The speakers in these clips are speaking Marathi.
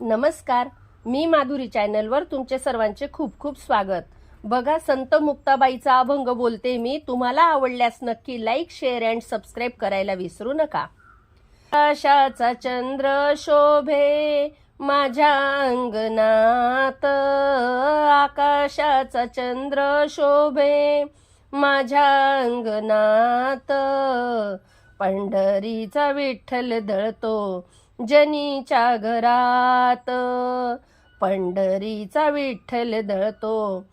नमस्कार. मी माधुरी चॅनलवर तुमचे सर्वांचे खूप खूप स्वागत. बघा संत मुक्ताबाईचा अभंग बोलते मी. तुम्हाला आवडल्यास नक्की लाईक शेअर अँड सबस्क्राईब करायला विसरू नका. आकाशाचा चंद्र शोभे माझ्या अंगणात. आकाशाचा चंद्र शोभे माझ्या अंगणात. पंढरीचा विठ्ठल दळतो. जनीच्या घरात. पंढरीचा विठ्ठल दळतो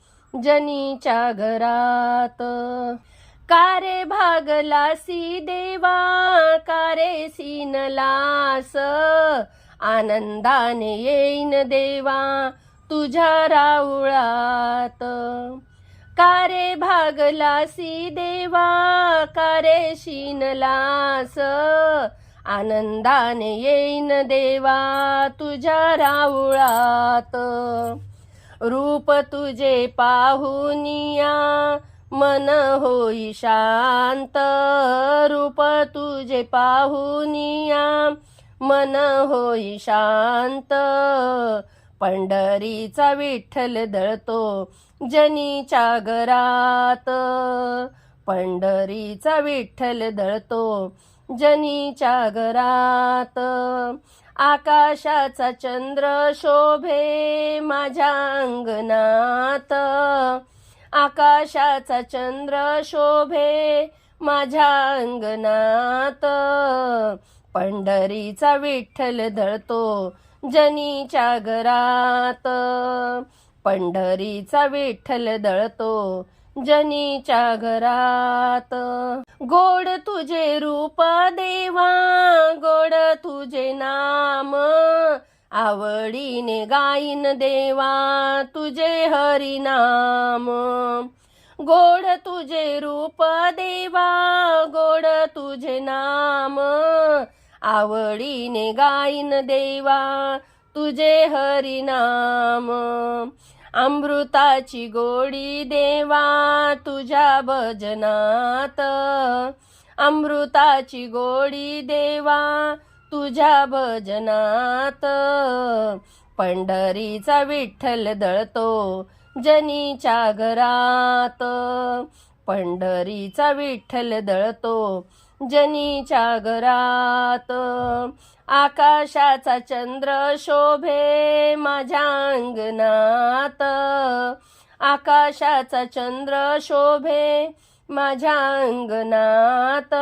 जनीच्या घरात. कारे भागलासी देवा कारे सीनलास. आनंदाने येईन देवा तुझ्या राऊळात कारे भागलासी देवा कारे शीनलास आनंदाने येईन देवा तुझ्या राऊळात रूप तुझे पाहुनिया मन होई शांत. रूप तुझे पाहुनिया मन होई शांत. पंढरीचा विठ्ठल दळतो जनीच्या घरात. पंढरीचा विठ्ठल दळतो जनीच्या घरात. आकाशाचा चंद्र शोभे माझ्या अंगणात. आकाशाचा चंद्र शोभे माझ्या अंगणात. पंढरीचा विठ्ठल दळतो जनीच्या घरात. पंढरीचा विठ्ठल दळतो जनीच्या घरात. गोड तुझे रूप देवा गोड तुझे नाम. आवडीने गाईन देवा तुझे हरिनाम. गोड तुझे रूप देवा गोड तुझे नाम. आवडीने गाईन देवा तुझे हरिनाम. अमृताची गोडी देवा तुझ्या भजनात. अमृताची गोडी देवा तुझ्या भजनात. पंढरीचा विठ्ठल दळतो जनीच्या घरात. पंढरीचा विठ्ठल दळतो जनीच्या घरात. आकाशाचा चंद्र शोभे माझ्या अंगणात. आकाशाचा चंद्र शोभे माझ्या अंगणात.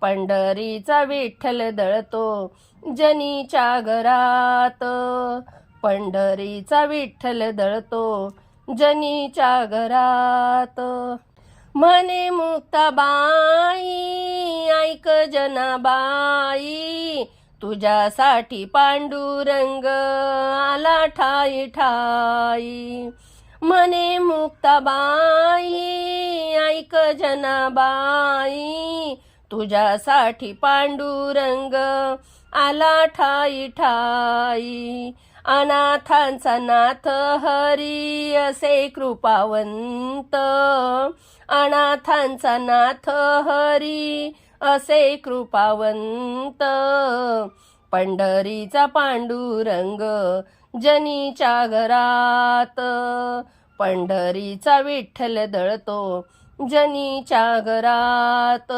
पंढरीचा विठ्ठल दळतो जनीच्या घरात. पंढरीचा विठ्ठल दळतो जनीच्या घरात. म्हणे मुक्ताबाई ऐक जनाबाई तुझ्यासाठी पांडुरंग आला ठाई ठाई. म्हणे मुक्ताबाई ऐक जनाबाई तुझ्यासाठी पांडुरंग आला ठाई ठाई. अनाथांचा नाथ हरी असे कृपावंत. अनाथांचा नाथ हरी असे कृपावंत. पंढरीचा पांडुरंग जनीच्या घरात. पंढरीचा विठ्ठल दळतो. जनीच्या घरात.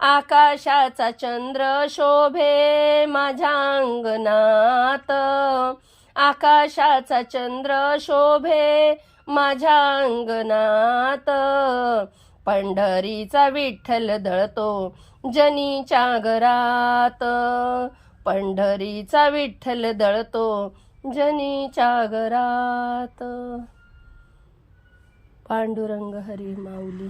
आकाशाचा चंद्र शोभे माझ्या अंगणात आकाशाचा चंद्र शोभे माझ्या अंगणात पंढरीचा विठ्ठल दळतो जनीच्या घरात. पंढरीचा विठ्ठल दळतो जनीच्या घरात. पांडुरंग हरी माऊली.